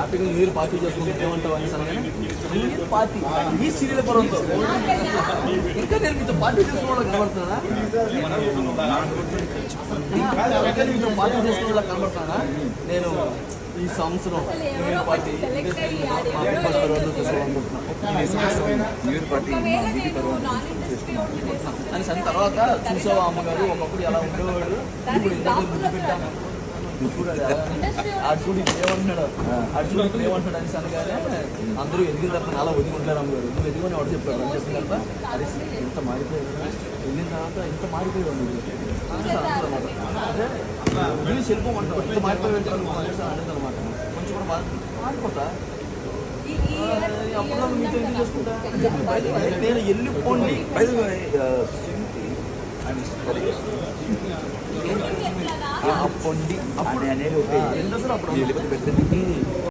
హ్యాపీగా new year party చేసుకుంటే ఏమంటావు అని అనగానే న్యూ ఇయర్ పార్టీ ఈ సీరియల్ పరంతో. ఇంకా నేను మీతో పార్టీ చేసుకోవడం కనబడుతున్నా ఇంకా నేను మీతో పార్టీ చేసుకోవడం కనబడుతున్నా నేను ఈ సంవత్సరం new year party new year అని తర్వాత చూసావా అమ్మగారు? ఒకప్పుడు ఎలా ఉండేవాడు ఇప్పుడు ఇంత ముందు ఇప్పుడు ఏమంటున్నాడు? చూడు ఇప్పుడు ఏమంటున్నాడు అని అనగానే అందరూ ఎదిగిన తర్వాత అలా ఒదిగుంటారు అమ్మగారు నువ్వు ఎదిగని వాడు చెప్పాడు అని చెప్పిన తర్వాత అరే ఇంత మారిపోయాడు వెళ్ళిన తర్వాత ఇంత మారిపోయాడు అంటే. వదిలి వెళ్ళిపోమంటావు ఇంత మారిపోయాడు అనేసి అనేది అనమాట కొంచెం కూడా మారి మారిపోతా? అప్పుడు మీతో ఎందుకు చేసుకుంటా? నేను వెళ్ళిపోండి By ആ പൊണ്ടി